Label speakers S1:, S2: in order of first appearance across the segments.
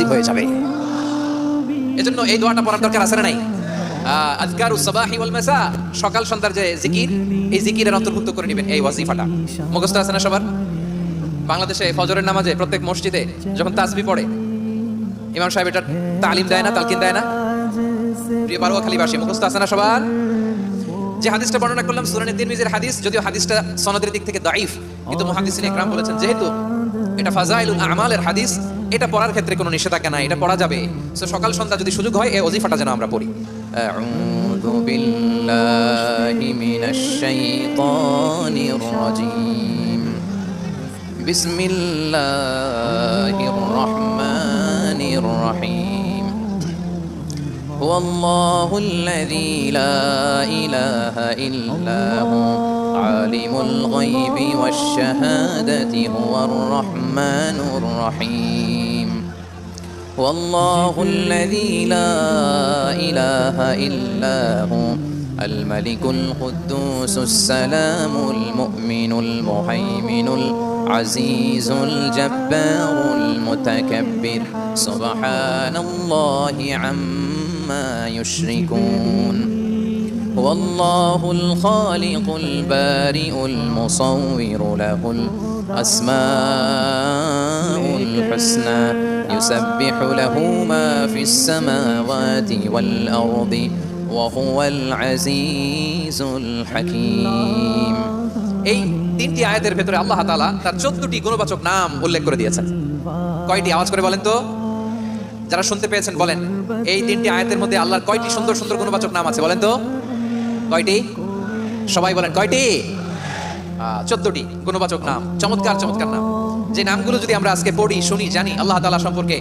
S1: নাসিব হয়ে যাবে এজন্য এই দোয়াটা পড়ার দরকার আছে নাই আজকার উসবাহি ওয়াল মাসা সকাল সন্ধ্যার যে জিকির এই জিকিরের অন্তর্ভুক্ত করে নেবেন এই ওয়াজিফাটা মুখস্থ আছে না সবার বাংলাদেশে ফজরের নামাজে প্রত্যেক মসজিদে যখন তাসবি পড়ে ইমাম সাহেব এটা তালিম দেয় না তালকিন দেয় না প্রিয় বারোয়া খালিবাসী মুখস্থ আছে না সবার যে হাদিসটা বর্ণনা করলাম সুরানি তিরমিজের হাদিস যদিও হাদিসটা সনদের দিক থেকে দাইফ কিন্তু মহাদিসিন একরাম বলেছেন যেহেতু এটা ফাজাইলুল আমালের হাদিস এটা পড়ার ক্ষেত্রে কোনো নিষেধাজ্ঞা নাই এটা পড়া যাবে তো সকাল সন্ধ্যা যদি সুযোগ হয় এই অজিফাটা যেন আমরা পড়ি
S2: بسم الله الرحمن الرحيم هو الله الذي لا إله إلا هو عالم الغيب والشهادة هو الرحمن الرحيم والله الذي لا إله إلا هو الملك القدوس السلام المؤمن المهيمن العزيز الجبار المتكبر سبحان الله عما يشركون هو الله الخالق البارئ المصور له الأسماء الحسنى يسبح له ما في السماوات والأرض وهو العزيز الحكيم
S1: এই তিনটি আয়াতের ভেতরে আল্লাহ তালা তার চোদ্দটি গুণবাচক নাম উল্লেখ করে দিয়েছেন কয়টি আওয়াজ করে বলেন তো যারা শুনতে পেয়েছেন বলেন এই তিনটি আয়াতের মধ্যে আল্লাহর কয়টি সুন্দর সুন্দর গুণবাচক নাম আছে বলেন তো কয়টি সবাই বলেন কয়টি চোদ্দটি গুণবাচক নাম চমৎকার চমৎকার নাম যে নামগুলো যদি আমরা আজকে পড়ি শুনি জানি আল্লাহ তালা সম্পর্কে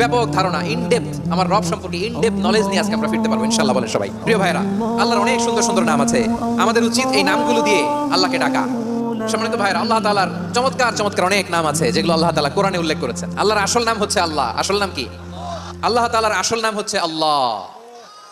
S1: ব্যাপক ধারণা ইনডেপথ আমার রব সম্পর্কে ইনডেপথ নলেজ নিয়ে আজকে আমরা ফিরতে পারবো ইনশাল্লাহ বলেন সবাই প্রিয় ভাইরা আল্লাহর অনেক সুন্দর সুন্দর নাম আছে আমাদের উচিত এই নামগুলো দিয়ে আল্লাহকে ডাকা সম্মানিত ভাইরা আল্লাহ তালার চমৎকার চমৎকার অনেক নাম আছে যেগুলো আল্লাহ তালা কোরআনে উল্লেখ করেছেন আল্লাহর আসল নাম হচ্ছে আল্লাহ আসল নাম কি আল্লাহ তালার আসল নাম হচ্ছে আল্লাহ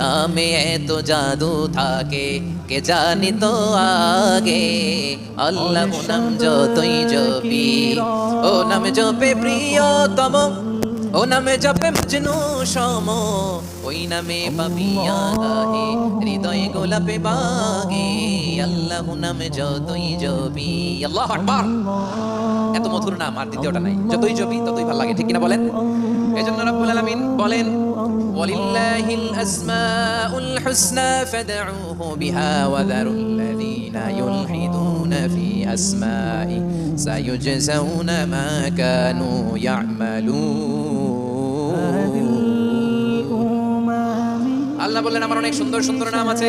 S2: নামে এত জাদু থাকে কে জানি তো আগে আল্লাহ নাম যতই জপি ও নামে জপে প্রিয়তম ও নামে জপে মজনু সম ওই নামে পাবিয়া গাহে হৃদয় গোলাপে বাগে আল্লাহ নামে যতই জবি
S1: আল্লাহ এত মধুর নাম আর দ্বিতীয়টা নাই যতই জবি ততই ভালো লাগে ঠিক কিনা বলেন এজন্য রব্বুল আলামিন বলেন
S2: ওয়ালিল্লাহিল আসমাউল হুসনা ফাদউহু বিহা ওয়া যারুল্লাযীনা ইউলহিদুনা ফি আসমাই সায়ুজজাউনা মা কানু ইয়ামালুন
S1: আল্লাহ বলেন আমার অনেক সুন্দর সুন্দর নাম আছে